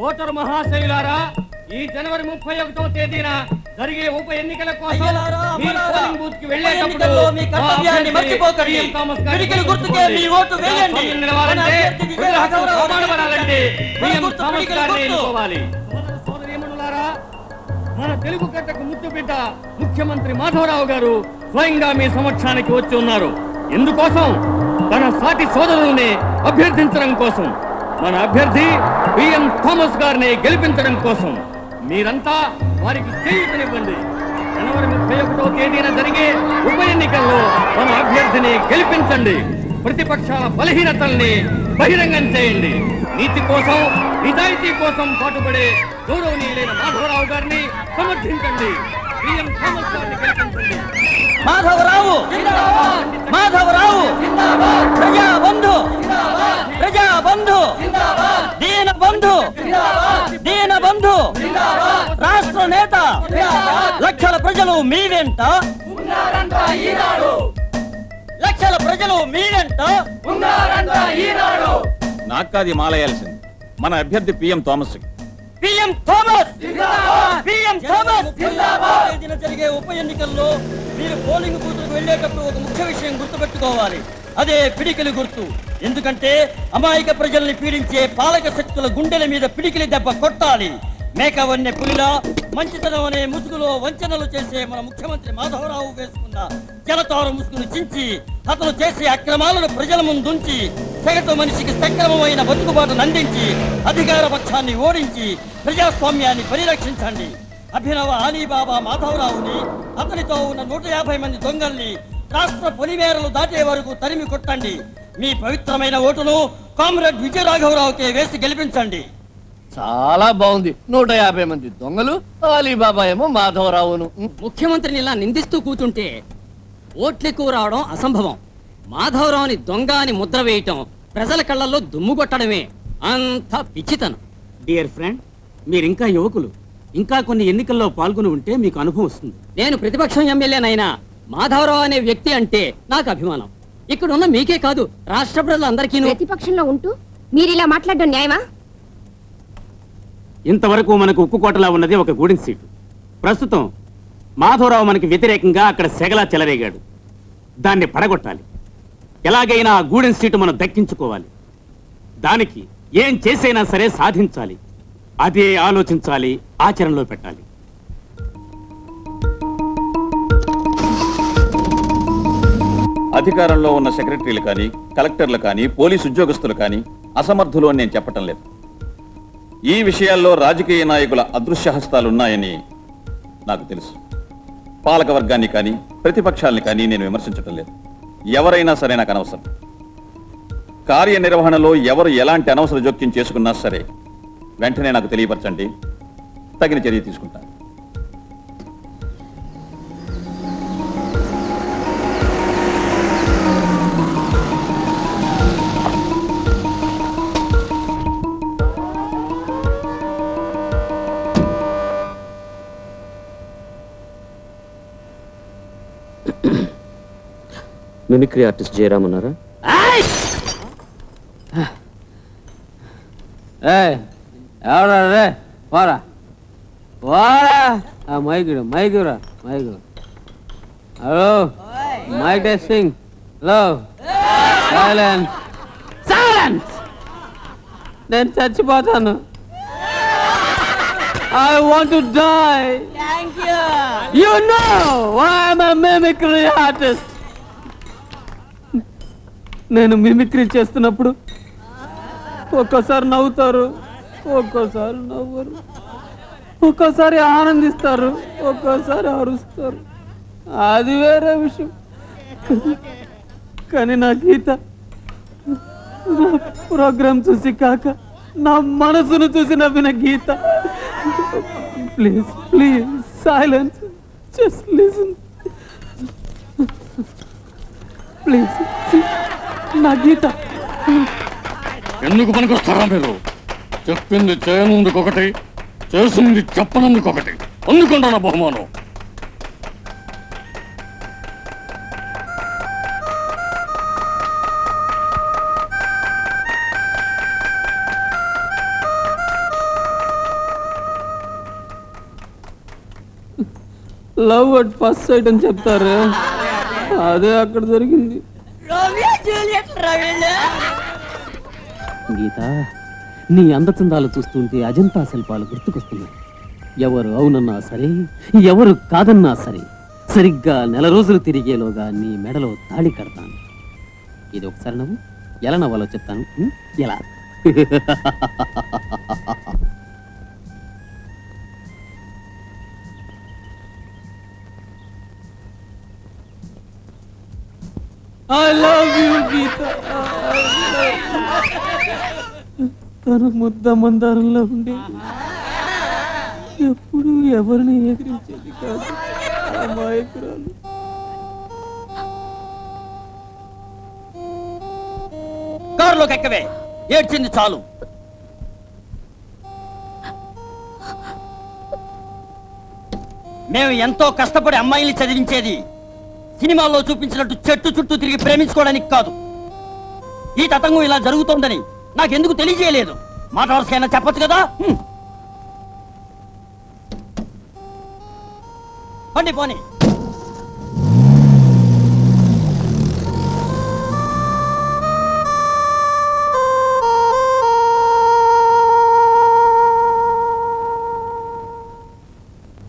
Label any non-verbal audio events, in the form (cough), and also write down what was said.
Voter మహాశయులారా ఈ జనవరి ముప్పై ఒకటో తేదీన జరిగే ఉప ఎన్నికల కోసం మన తెలుగు గడ్డకు ముద్దు బిడ్డ ముఖ్యమంత్రి మాధవరావు గారు స్వయంగా మీ సమక్షానికి వచ్చి ఉన్నారు. ఎందుకోసం? తన సాటి సోదరుల్ని అభ్యర్థించడం కోసం. మన అభ్యర్థి బిఎం థామస్ గారిని గెలిపించడం కోసం మీరంతా వారికి చేయూతనివ్వండి జనవరి ముప్పై ఒకటో తేదీన జరిగే ఉప ఎన్నికల్లో మన అభ్యర్థిని గెలిపించండి. ప్రతిపక్షాల బలహీనతల్ని బహిరంగం చేయండి. నీతి కోసం నిజాయితీ కోసం పాటుపడే గౌరవనీయులైన మాధవరావు గారిని సమర్థించండి. బిఎం థామస్ గారిని గెలిపించండి. మాధవరావు! మాధవరావు! ప్రజా బంధు ప్రజా బంధు దీన బంధు రాష్ట్ర నేత. లక్షల ప్రజలు మీ వెంట. లక్షల ప్రజలు మీ వెంట. నాకు కాదు మాలయాల్సింది. మన అభ్యర్థి PM Thomas. PM Thomas. PM Thomas. జరిగే ఉప ఎన్నికల్లో మీరు పోలింగ్ బూత్కు వెళ్ళేటప్పుడు ఒక ముఖ్య విషయం గుర్తుపెట్టుకోవాలి. అదే పిడికిలి గుర్తు. ఎందుకంటే అమాయక ప్రజల్ని పీడించే పాలక శక్తుల గుండెల మీద పిడికిలి దెబ్బ కొట్టాలి. మేక వన్నె పులిలా మంచితనం అనే ముసుగులో వంచనలు చేసే మన ముఖ్యమంత్రి మాధవరావు వేసుకున్న జలతారు ముసుగును చించి అతను చేసే అక్రమాలను ప్రజల ముందుంచి సగటు మనిషికి సక్రమమైన బతుకుబాటును అందించి అధికార పక్షాన్ని ఓడించి ప్రజాస్వామ్యాన్ని పరిరక్షించండి. అభినవ ఆలీబాబా మాధవరావుని అతనితో ఉన్న నూట యాభై మంది దొంగల్ని రాష్ట్ర పొలిమేరలు దాటే వరకు తరిమి కొట్టండి. మీ పవిత్రమైన ఓటును కామ్రేడ్ విజయరాఘవరావుకే వేసి గెలిపించండి. చాలా బాగుంది. నూట యాభై మంది దొంగలు అలీబాబా ఏమో మాధవరావును. ముఖ్యమంత్రిని ఇలా నిందిస్తూ కూతుంటే ఓట్లెక్కువ రావడం అసంభవం. మాధవరావుని దొంగ అని ముద్ర వేయటం ప్రజల కళ్ళల్లో దుమ్ము కొట్టడమే అంత పిచ్చితనం డియర్ ఫ్రెండ్ మీరింకా యువకులు. ఇంకా కొన్ని ఎన్నికల్లో పాల్గొని ఉంటే మీకు అనుభవం వస్తుంది. నేను ప్రతిపక్షం ఎమ్మెల్యేనైనా మాధవరావు అనే వ్యక్తి అంటే నాకు అభిమానం. ఇక్కడున్న మీకే కాదు రాష్ట్ర ప్రజలందరికీ ప్రతిపక్షంలో ఉంటూ మీరు ఇలా మాట్లాడడం న్యాయమా? ఇంతవరకు మనకు ఉక్కుకోటలా ఉన్నది ఒక గూడెం సీటు. ప్రస్తుతం మాధవరావు మనకి వ్యతిరేకంగా అక్కడ సెగలా చెలరేగాడు. దాన్ని పడగొట్టాలి. ఎలాగైనా ఆ గూడెం సీటు మనం దక్కించుకోవాలి. దానికి ఏం చేసైనా సరే సాధించాలి. అదే ఆలోచించాలి ఆచరణలో పెట్టాలి. అధికారంలో ఉన్న సెక్రటరీలు కానీ కలెక్టర్లు కానీ పోలీసు ఉద్యోగస్తులు కానీ అసమర్థులు అని నేను చెప్పటం లేదు. ఈ విషయాల్లో రాజకీయ నాయకుల అదృశ్య హస్తాలున్నాయని నాకు తెలుసు. పాలక వర్గాన్ని కానీ ప్రతిపక్షాలని కానీ నేను విమర్శించటం లేదు. ఎవరైనా సరే నాకు అనవసరం. కార్యనిర్వహణలో ఎవరు ఎలాంటి అనవసర జోక్యం చేసుకున్నా సరే వెంటనే నాకు తెలియపరచండి. తగిన చర్య తీసుకుంటాను. మిమిక్రీ ఆర్టిస్ట్ జయరామ్ ఉన్నారా ఎవరా రే? పోరా. పోరా. ఆ మైకుడు మైకురా mic hello? Mic testing. Hello? Silence silence నేను చచ్చిపోతాను. I want to die you know I'm a mimicry artist నేను మిమిక్రీ చేస్తున్నప్పుడు ఒక్కోసారి నవ్వుతారు ఒక్కోసారి నవ్వరు ఒక్కోసారి ఆనందిస్తారు ఒక్కోసారి అరుస్తారు. అది వేరే విషయం. కానీ నా గీత ప్రోగ్రాం ప్రోగ్రామ్ చూసి కాక నా మనసును చూసి నవ్విన గీత. Please please silence just listen please నా గీత. ఎందుకు పనికొస్తారా మీరు? చెప్పింది చేయనుందుకు ఒకటి చేసింది చెప్పనందుకు ఒకటి అందుకుంటాను బహుమానం. లవ్ అట్ ఫస్ట్ సైట్ అని చెప్తారు? అదే అక్కడ జరిగింది. గీత నీ అందచందాలు చూస్తుంటే అజంతా శిల్పాలు గుర్తుకొస్తున్నాయి. ఎవరు అవునన్నా సరే ఎవరు కాదన్నా సరే సరిగ్గా నెల రోజులు తిరిగేలోగా నీ మెడలో తాళి కడతాను. ఇది ఒకసారి నవ్వు ఎలా నవ్వాలో చెప్తాను ఎలా? (laughs) ఐ లవ్ యూ గీత తను ముద్ద మందారంలో ఉండే. ఎప్పుడు ఎవరిని ఎదిరించేది కాదు. అమాయకురాలు కారులోకి ఎక్కవే? ఏడ్చింది చాలు. మేము ఎంతో కష్టపడి అమ్మాయిని చదివించేది సినిమాల్లో చూపించినట్టు చెట్టు చుట్టూ తిరిగి ప్రేమించుకోవడానికి కాదు. ఈ తతంగం ఇలా జరుగుతోందని నాకెందుకు తెలియజేయలేదు? మాట చెప్పచ్చు కదా? పండి పోనీ పోనీ